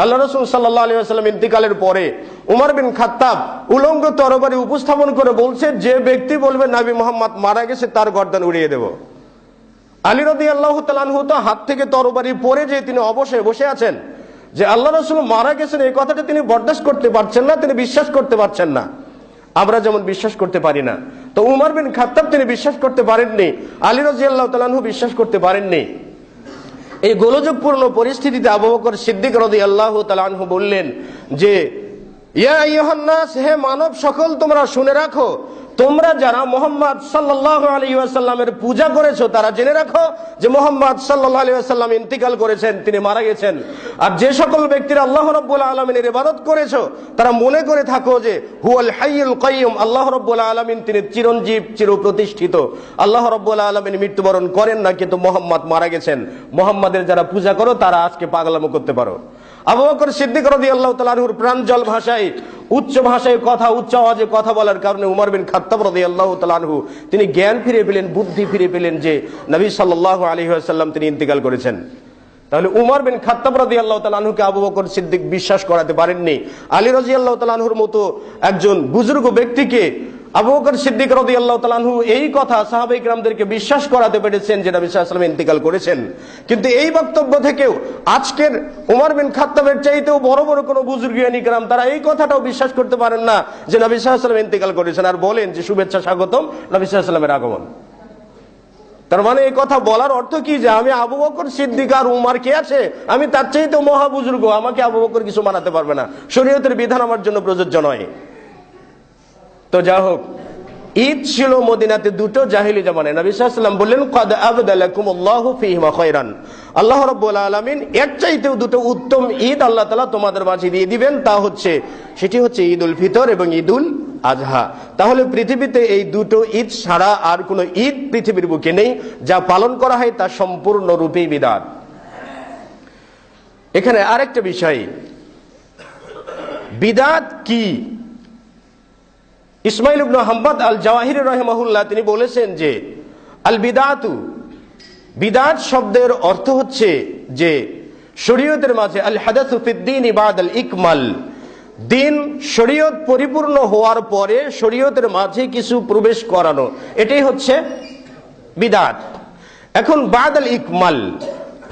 আল্লাহ রসুল পরে বিন খাত্তাব উলঙ্গ উপস্থাপন করে যে ব্যক্তি মারা গেছে, তার গর্দান উড়িয়ে হাত থেকে পরে তিনি অবশ্যই বসে আছেন, যে আল্লাহ রসুল মারা গেছেন, এই কথাটা তিনি বরদাস্ত করতে পারছেন না, তিনি বিশ্বাস করতে পারছেন না। আমরা যেমন বিশ্বাস করতে পারি না, তো উমর বিন খাত্তাব তিনি বিশ্বাস করতে পারেননি, আলী রাজি আল্লাহ তালানহু বিশ্বাস করতে পারেননি। এই গোলযোগপূর্ণ পরিস্থিতিতে আবু বকর সিদ্দিক রদি আল্লাহ তালানহু বললেন যে, ইয়া ইয়োহান্নাস হে মানব সকল, তোমরা শুনে রাখো তোমরা যারা মোহাম্মদ সাল্লাহ আলী আসাল্লামের পূজা করেছ, তারা জেনে রাখো যে মোহাম্মদ সাল্লাহ আলী আসাল্লাম ইন্তিকাল করেছেন, তিনি মারা গেছেন। আর যে সকল ব্যক্তিরা আল্লাহ রব্বুল আলমিনের ইবাদত করেছ, তারা মনে করে থাকো যে হুয়াল হাইয়ুল কাইয়ুম, আল্লাহ রব্বুল আলমিন তিনি চিরঞ্জীব চির প্রতিষ্ঠিত আল্লাহ রব্বুল আলমিন মৃত্যুবরণ করেন না, কিন্তু মোহাম্মদ মারা গেছেন। মোহাম্মদের যারা পূজা করো, তারা আজকে পাগলামো করতে পারো। আবু বকর সিদ্দিক রদি আল্লাহ তালাহুর প্রাঞ্জল ভাষায়, উচ্চ ভাষায় কথা, উচ্চ আওয়াজে কথা বলার কারণে উমর বিন খাত্তাব রদি আল্লাহ তালাহু তিনি জ্ঞান ফিরে পেলেন, বুদ্ধি ফিরে পেলেন যে নবী সাল্লাহ আলী সাল্লাম তিনি ইন্তিকাল করেছেন। তাহলে উমর বিন খাত্তাব রাজি আল্লাহ তালাহুকে আবু বকর সিদ্দিক বিশ্বাস করাতে পারেননি। আলী রাজি আল্লাহ তালাহুর মতো একজন বুজুর্গ ব্যক্তিকে আবু সিদ্দিক রদি আল্লাহ তালাহু এই কথা সাহাবাই গ্রামদেরকে বিশ্বাস করাতে পেরেছেন যে নবী সাল্লাম ইন্তিকাল করেছেন। কিন্তু এই বক্তব্য থেকেও আজকের উমর বিন খাত্তাবের চাইতেও বড় বড় কোনো বুজুর্গিয়ানি গ্রাম তারা এই কথাটাও বিশ্বাস করতে পারেন না যে নবী সাল্লাম ইন্তিকাল করেছেন আর বলেন যে শুভেচ্ছা স্বাগতম নবী সাল্লামের আগমন। তার মানে এই কথা বলার অর্থ কি যে আমি আবু বকর সিদ্দিক আর উমার কে আছে? আমি তার চাইতে মহা বুজুর্গ, আমাকে আবু বকর কিছু মানাতে পারবে না। শরীয়তের বিধান আমার জন্য প্রযোজ্য নয়। তো যা হোক, ঈদ ছিল মদিনাতে দুটো জাহিলি জামানে। নবী সাল্লাম বললেন, কদ আল্লাহু আল্লাহ রাব্বুল আলামিন, এর চাইতেও দুটো উত্তম ঈদ আল্লাহ তালা তোমাদের মাঝে দিয়ে দিবেন। তা হচ্ছে, সেটি হচ্ছে ঈদ উল ফিতর এবং ঈদ উল আজহা। তাহলে পৃথিবীতে এই দুটো ঈদ ছাড়া আর কোনো ঈদ পৃথিবীর বুকে নেই, যা পালন করা হয় তা সম্পূর্ণরূপেই বিদাত। এখানে আরেকটা বিষয়। বিদাত কি? ইসমাইল ইবনু হাম্বাদ আল জাওয়াহির রহমাহুল্লাহ, তিনি বলেছেন যে আল বিদাতু বিদাত শব্দের অর্থ হচ্ছে যে, শরীয়তের মাঝে আল হাদাসুফিদ্দিন ইবাদ আল ইকমাল, দিন শরীয়ত পরিপূর্ণ হওয়ার পরে শরীয়তের মাঝে কিছু প্রবেশ করানো। এটাই হচ্ছে বিদাত। এখন বাদ আল ইকমাল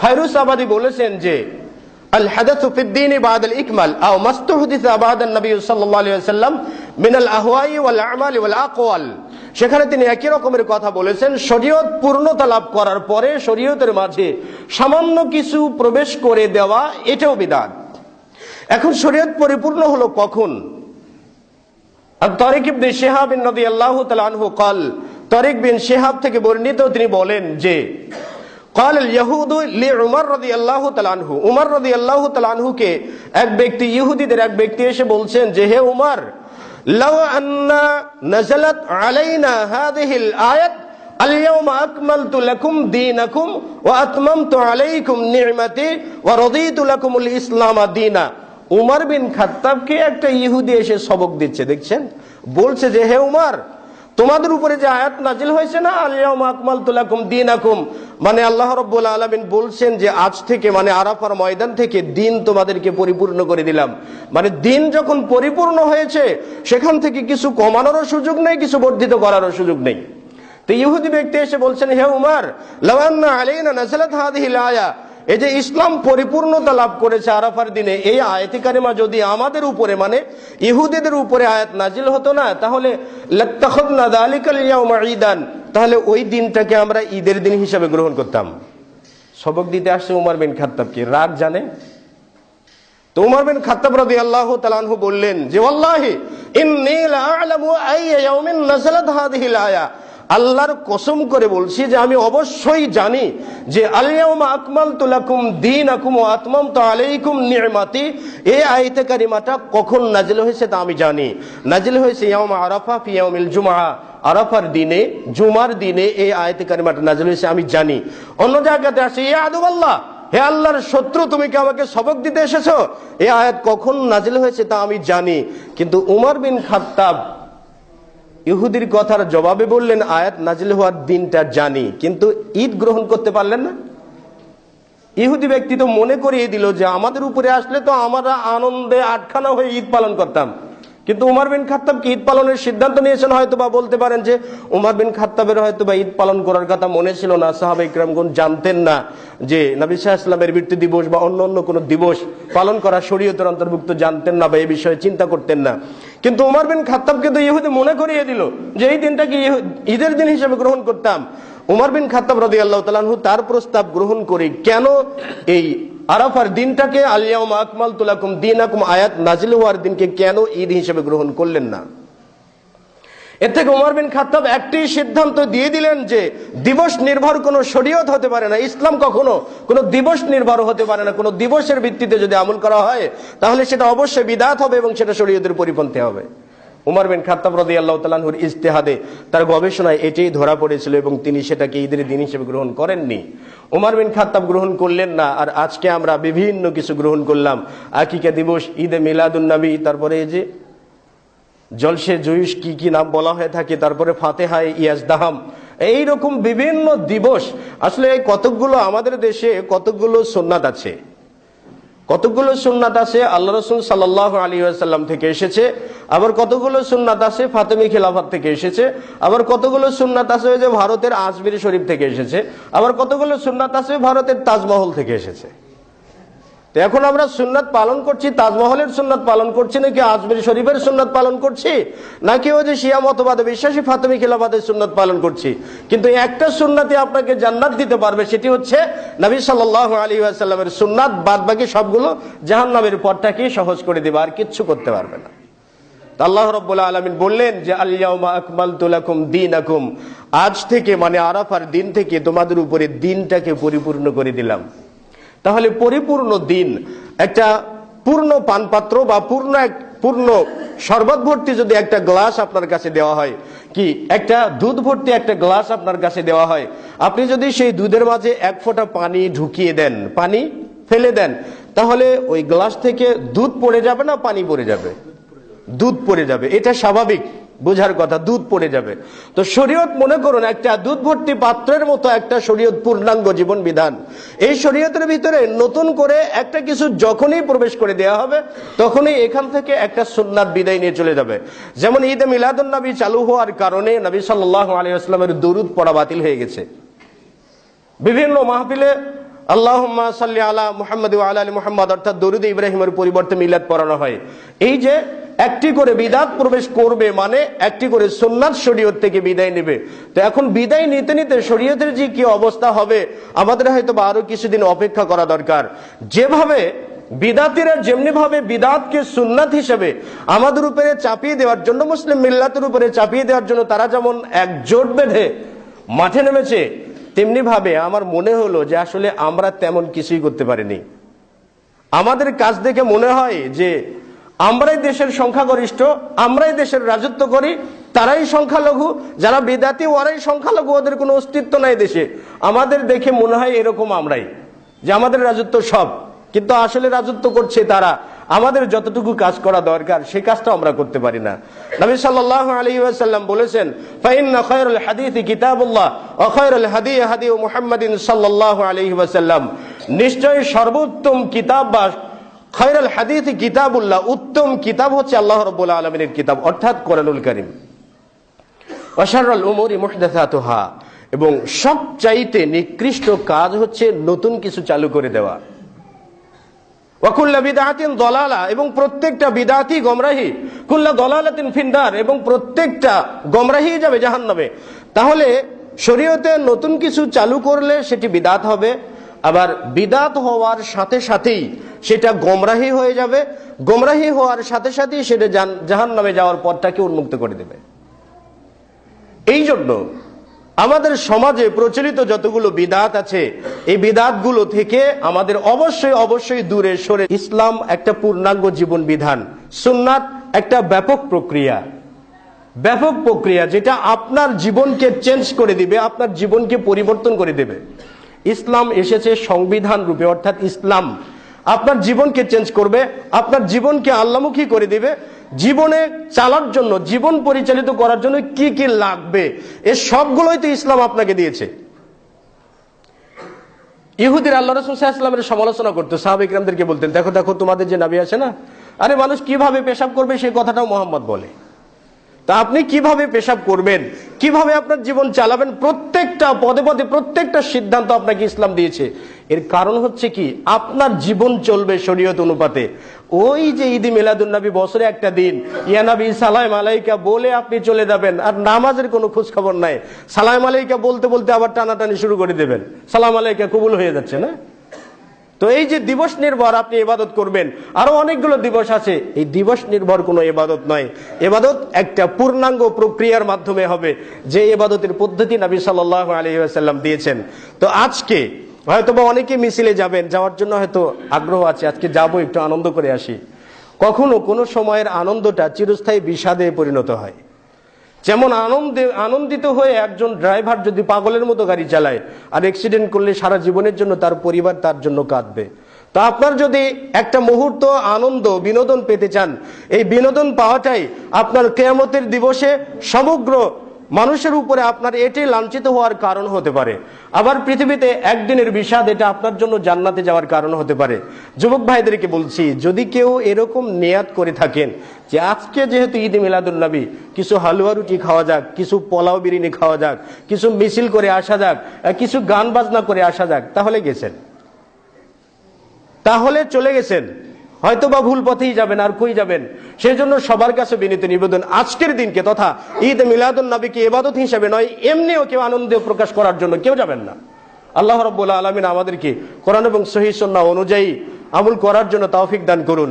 ফাইরুস আবাদি বলেছেন যে আল হাদাসু ফিদ্দিন বাদ আল ইকমাল আও মাস্তুহদিস আবাদ নবী সাল্লাল্লাহু আলাইহি ওয়াসাল্লাম মিনাল আহওয়াই ওয়াল আমাল ওয়াল আকওয়াল সেখানে তিনি একই রকমের কথা বলেছেন শরীয়ত পূর্ণতা লাভ করার পরে শরীয়তের মাঝে সামান্য কিছু প্রবেশ করে দেওয়া এটাও বিদাত এখন শরীয়ত পরিপূর্ণ হলো কখন আর তরিক ইবনে শিহাব বিন রাদিয়াল্লাহু তাআলা আনহু قال তরিক বিন শিহাব থেকে বর্ণিত তিনি বলেন যে قال اليهود لعمر رضي الله تعالى عنه উমর রাদিয়াল্লাহু তাআলা আনহু কে এক ব্যক্তি ইহুদিদের এক ব্যক্তি এসে বলছেন যে হে উমর লাউ আন্না নাযালাত আলাইনা হাযিহি আল-আয়াত اليوم أكملت لكم دينكم وأتممت عليكم نعمتي ورضيت لكم الإسلام دينا উমর বিন খাত্তাবকে একটা ইহুদি এসে সবক দিচ্ছে দেখছেন বলছে যে হে উমর তোমাদের উপরে যে আয়াত নাজিল হয়েছে না আলিয়াম আকমাল তুলাকুম দিন আকুম মানে আল্লাহ রব্বুল আলমিন বলছেন যে আজ থেকে মানে আরাফার ময়দান থেকে দিন তোমাদেরকে পরিপূর্ণ করে দিলাম। মানে দিন যখন পরিপূর্ণ হয়েছে, সেখান থেকে কিছু কমানোরও সুযোগ নেই, কিছু বর্ধিত করারও সুযোগ নেই। তো ইহুদি ব্যক্তি এসে বলছেন, হে উমার লাওয়ান্না আলাইনা নাজালাত হাদিহিল আয়া। এই যে ইসলাম পরিপূর্ণতা লাভ করেছে আরাফার দিনে, এই আয়াতি কারিমা যদি আমাদের উপরে মানে ইহুদিদের উপরে আয়াত নাজিল হতো না, তাহলে ঈদান, তাহলে ওই দিনটাকে আমরা ঈদের দিন হিসাবে গ্রহণ করতাম। সবক দিতে আসছে উমর বিন খাত্তাবকে। রাগ জানে? তো উমর বিন খাত্তাব রাদিয়াল্লাহু আল্লাহ আনহু বললেন যে, ওয়াল্লাহি আল্লাহর কসম করে বলছি যে আমি অবশ্যই জানি যে আলিয়াউমা আকমাল তুলাকুম দিন আকুম আতমাম আলাইকুম নিয়মাতি এই আয়তে কারিমাটা কখন নাজিল হয়েছে তা আমি জানি। নাজিল হয়েছে ইয়াউমা আরাফা ফি ইয়াউমিল জুমআ। আরাফার দিনে, জুমার দিনে এই আয়তে কারিমাটা নাজিল হয়েছে আমি জানি। অন্য জায়গাতে আসে, ইয়া আদুবাল্লাহ, হে আল্লাহর শত্রু, তুমি কি আমাকে সবক দিতে এসেছ? এ আয়াত কখন নাজিল হয়েছে তা আমি জানি। কিন্তু উমর বিন খাত্তাব ইহুদির কথার জবাবে বললেন, আয়াত নাজিল হওয়ার দিনটা জানি। কিন্তু ঈদ গ্রহণ করতে পারলেন না। ইহুদি ব্যক্তি তো মনে করিয়ে দিল যে, আমাদের উপরে আসলে তো আমরা আনন্দে আটখানা হয়ে ঈদ পালন করতাম। কিন্তু উমার বিন খাত্তাব কি ঈদ পালনের সিদ্ধান্ত নিয়েছেন? হয়তো বা বলতে পারেন যে, উমার বিন খাত্তাবের হয়তো বা ঈদ পালন করার কথা মনে ছিল না। সাহাবা ইকরামগুন জানতেন না যে, নবী সাহা ইসলামের মৃত্যু দিবস বা অন্য অন্য কোনো দিবস পালন করা শরীয়তের অন্তর্ভুক্ত জানতেন না বা এই বিষয়ে চিন্তা করতেন না। কিন্তু উমার বিন খাত্তাব কিন্তু ইহুদি মনে করিয়ে দিল যে এই দিনটাকে ঈদের দিন হিসেবে গ্রহণ করতাম। উমার বিন খাত্তাব রদি আল্লাহ তালাহু তার প্রস্তাব গ্রহণ করে, কেন এই আরাফার দিনটাকে আলিয়া আকমাল তুলাকুম দিন আকুম আয়াত নাজিল হওয়ার দিনকে কেন ঈদ হিসেবে গ্রহণ করলেন না? এর থেকে উমর বিন খাত্তাব একটি সিদ্ধান্ত দিয়ে দিলেন যে দিবস নির্ভর কোনো শরীয়ত হতে পারে না, ইসলাম কখনো কোনো দিবস নির্ভর হতে পারে না, কোনো দিবসের ভিত্তিতে যদি আমল করা হয়, তাহলে সেটা অবশ্যই বিদাত হবে এবং সেটা শরীয়তের পরিপন্থী হবে। উমর বিন খাত্তাব রদি আল্লাহ তালাহুর ইস্তেহাদে তার গবেষণায় এটাই ধরা পড়েছিল এবং তিনি সেটাকে ঈদের দিন হিসেবে গ্রহণ করেননি। উমর বিন খাত্তাব গ্রহণ করলেন না, আর আজকে আমরা বিভিন্ন কিছু গ্রহণ করলাম। আকিকা দিবস, ঈদে মিলাদুন নবী, তারপরে যে জলসে জুইস কি কি নাম বলা হয়ে থাকে? তারপরে ফাতেহায় ইয়াজদাহাম। এইরকম বিভিন্ন দিবস। আসলে এই কতকগুলো আমাদের দেশে কতকগুলো সুন্নাত আছে? কতগুলো সুন্নাত আছে? আল্লাহ রসুল সাল্লাহ আলী আসাল্লাম থেকে এসেছে। আবার কতগুলো সুন্নাত আছে? ফাতেমি খেলাফত থেকে এসেছে। আবার কতগুলো সুন্নাত আছে? যে ভারতের আজমির শরীফ থেকে এসেছে। আবার কতগুলো সুন্নাত আছে? ভারতের তাজমহল থেকে এসেছে। তো এখন আমরা সুন্নাত পালন করছি, তাজমহলের সুন্নাত পালন করছি, নাকি আজমির শরীফের সুন্নাত পালন করছি, নাকি ওই যে শিয়া মতবাদে, বিশ্বাসী ফাতেমি খিলাফাতের সুন্নাত পালন করছি। কিন্তু একটা সুন্নাতে আপনাকে জান্নাত দিতে পারবে, সেটি হচ্ছে নবী সাল্লাহ আলী আসাল্লামের সুন্নাত বাদ বাকি সবগুলো জাহান্নামের পথটাকে সহজ করে দেবে, আর কিচ্ছু করতে পারবে না। আল্লাহ রব্বুল্লাহ আলমিন বললেন যে আল্লাহমা আকমাল তুলাকুম দিন আকুম আজ থেকে মানে আরাফার দিন থেকে, তোমাদের উপরে দিনটাকে পরিপূর্ণ করে দিলাম। তাহলে পরিপূর্ণ দিন, একটা পূর্ণ পানপাত্র বা পূর্ণ এক, পূর্ণ শরবত ভর্তি যদি একটা গ্লাস আপনার কাছে দেওয়া হয়, কি একটা দুধ ভর্তি একটা গ্লাস আপনার কাছে দেওয়া হয়, আপনি যদি সেই দুধের মাঝে এক ফোঁটা পানি ঢুকিয়ে দেন, পানি ফেলে দেন, তাহলে ওই গ্লাস থেকে দুধ পড়ে যাবে না পানি পড়ে যাবে? দুধ পড়ে যাবে, এটা স্বাভাবিক। বোঝার কথা, দুধ পড়ে যাবে। তো শরীয়ত মনে করুন, একটা দুধ ভর্তি পাত্রের মতো একটা শরীয়ত পূর্ণাঙ্গ জীবন বিধান। এই শরীয়তের ভিতরে নতুন করে একটা কিছু যখনই প্রবেশ করে দেওয়া হবে, তখনই এখান থেকে একটা সুন্নাত বিদায় নিয়ে চলে যাবে। যেমন ঈদে মিলাদুন নবী চালু হওয়ার কারণে নবী সাল্লাহ আলী আসলামের দরুদ পড়া বাতিল হয়ে গেছে। বিভিন্ন মাহফিলে আল্লাহ সাল্লি আলা মুহাম্মদ আলা আলী মুহাম্মদ, অর্থাৎ দরুদ ইব্রাহিমের পরিবর্তে মিলাদ পড়ানো হয়। এই যে একটি করে বিদাত প্রবেশ করবে মানে একটি করে সোননাথ শরীয়ত থেকে বিদায় নেবে। তো এখন বিদায় নিতে নিতে শরীয়তের যে কি অবস্থা হবে, আমাদের হয়তো বা আরও কিছুদিন অপেক্ষা করা দরকার। যেভাবে বিদাতিরা যেমনি ভাবে বিদাতকে সুন্নাত হিসেবে আমাদের উপরে চাপিয়ে দেওয়ার জন্য, মুসলিম মিল্লাতের উপরে চাপিয়ে দেওয়ার জন্য তারা যেমন এক জোট বেঁধে মাঠে নেমেছে তেমনি ভাবে আমার মনে হলো যে আসলে আমরা তেমন কিছুই করতে পারিনি। আমাদের কাজ দেখে মনে হয় যে আমরাই দেশের সংখ্যাগরিষ্ঠ, আমরাই দেশের রাজত্ব করি, তারাই সংখ্যালঘু, যারা বিদাতি ওরাই সংখ্যালঘু, ওদের কোনো অস্তিত্ব নাই দেশে। আমাদের দেখে মনে হয় এরকম আমরাই, যে আমাদের রাজত্ব সব, কিন্তু আসলে রাজত্ব করছে তারা। আমাদের যতটুকু কাজ করা দরকার, সেই কাজটা আমরা করতে পারি না। নবী সাল্লাল্লাহু আলাইহি ওয়াসাল্লাম বলেছেন, ফাইন্না খায়রুল হাদিসি কিতাবুল্লাহ, ওয়া খায়রুল হাদি হাদি মুহাম্মাদিন সাল্লাল্লাহু আলাইহি ওয়াসাল্লাম। নিশ্চয়ই সর্বোত্তম কিতাব বা খায়রুল হাদিসি কিতাবুল্লাহ, উত্তম কিতাব হচ্ছে আল্লাহ রাব্বুল আলামিনের কিতাব, অর্থাৎ কোরআনুল কারীম। শাররুল উমুরি মুহদাসাতুহা, এবং সবচাইতে নিকৃষ্ট কাজ হচ্ছে নতুন কিছু চালু করে দেওয়া। ওয়াকুল্লা বিদাতিন দলালা, এবং প্রত্যেকটা বিদাতি গমরাহি। কুল্লা দলালাতিন ফিন্দার এবং প্রত্যেকটা গমরাহি যাবে জাহান্নামে। তাহলে শরীয়তে নতুন কিছু চালু করলে সেটি বিদাত হবে, আবার বিদাত হওয়ার সাথে সাথেই সেটা গমরাহি হয়ে যাবে। গমরাহি হওয়ার সাথে সাথেই সেটা জাহান নামে যাওয়ার পথটাকে উন্মুক্ত করে দেবে। এই জন্য আমাদের সমাজে প্রচলিত যতগুলো বিদাত আছে, এই বিদাতগুলো থেকে আমাদের অবশ্যই অবশ্যই দূরে সরে ইসলাম একটা পূর্ণাঙ্গ জীবন বিধান, সুন্নাত একটা ব্যাপক প্রক্রিয়া। ব্যাপক প্রক্রিয়া যেটা আপনার জীবনকে চেঞ্জ করে দিবে, আপনার জীবনকে পরিবর্তন করে দেবে। ইসলাম এসেছে সংবিধান রূপে, অর্থাৎ ইসলাম আপনার জীবনকে চেঞ্জ করবে, আপনার জীবনকে আল্লামুখী করে দিবে। জীবনে চালার জন্য, জীবন পরিচালিত করার জন্য কি কি লাগবে, এ সবগুলোই তো ইসলাম আপনাকে দিয়েছে। ইহুদির আল্লাহ রসুল সাল্লামের সমালোচনা করতো সাহাবিক রামদেরকে বলতেন, দেখো দেখো, তোমাদের যে নাবি আছে না, আরে মানুষ কীভাবে পেশাব করবে, সেই কথাটাও মোহাম্মদ বলে। তা আপনি কীভাবে পেশাব করবেন? কীভাবে আপনার জীবন চালাবেন? প্রত্যেকটা পদে পদে প্রত্যেকটা সিদ্ধান্ত আপনাকে ইসলাম দিয়েছে। এর কারণ হচ্ছে কি? আপনার জীবন চলবে শরীয়ত অনুপাতে। ওই যে ঈদি মিলাদুন্নবী বছরে একটা দিন ইয়ানাবি সালাম আলাইকা বলে আপনি চলে যাবেন, আর নামাজের কোনো খোঁজ খবর নাই। সালাম আলাইকা বলতে বলতে আবার টানাটানি শুরু করে দেবেন। সালাম আলাইকা কবুল হয়ে যাচ্ছে না? তো এই যে দিবস নির্ভর আপনি এবাদত করবেন, আরও অনেকগুলো দিবস আছে। এই দিবস নির্ভর কোনো ইবাদত নয়। এবাদত একটা পূর্ণাঙ্গ প্রক্রিয়ার মাধ্যমে হবে, যে এবাদতের পদ্ধতি নবী সাল্লাহ আলহিহাসাল্লাম দিয়েছেন। তো আজকে হয়তো বা অনেকে মিছিলে যাবেন, যাওয়ার জন্য হয়তো আগ্রহ আছে, আজকে যাব, একটু আনন্দ করে আসি। কখনো কোনো সময়ের আনন্দটা চিরস্থায়ী বিষাদে পরিণত হয়। যেমন আনন্দে, আনন্দিত হয়ে একজন ড্রাইভার যদি পাগলের মতো গাড়ি চালায় আর অ্যাক্সিডেন্ট করলে সারা জীবনের জন্য তার পরিবার তার জন্য কাঁদবে। তা আপনার যদি একটা মুহূর্ত আনন্দ, বিনোদন পেতে চান, এই বিনোদন পাওয়াটাই আপনার কেয়ামতের দিবসে সমগ্র মানুষের উপরে আপনার এটি লাঞ্ছিত হওয়ার কারণ হতে পারে। আবার পৃথিবীতে একদিনের বিষাদ এটা আপনার জন্য জান্নাতে যাওয়ার কারণ হতে পারে। যুবক ভাইদেরকে বলছি, যদি কেউ এরকম নেয়াত করে থাকেন যে আজকে যেহেতু ঈদ মিলাদুল্নবী কিছু হালুয়া রুটি খাওয়া যাক, কিছু পোলাও বিরিয়ানি খাওয়া যাক, কিছু মিছিল করে আসা যাক কিছু গান বাজনা করে আসা যাক, তাহলে গেছেন। তাহলে চলে গেছেন। হয়তো বা ভুল পথেই যাবেন, আর কই যাবেন? সেই জন্য সবার কাছে বিনীত নিবেদন, আজকের দিনকে তথা ঈদ মিলাদুল নবীকে এবাদত হিসাবে নয়, এমনিও কেউ আনন্দ প্রকাশ করার জন্য কেউ যাবেন না। আল্লাহ রব্বুল আলমিন আমাদেরকে কোরআন এবং সহিসন্না অনুযায়ী আমল করার জন্য তাওফিক দান করুন।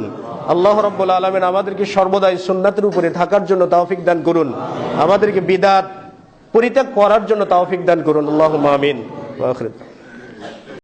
আল্লাহ রব্বুল আলমিন আমাদেরকে সর্বদাই সুন্নাতের উপরে থাকার জন্য তাওফিক দান করুন। আমাদেরকে বিদাত, পরিত্যাগ করার জন্য তাওফিক দান করুন। আল্লাহ মামিন।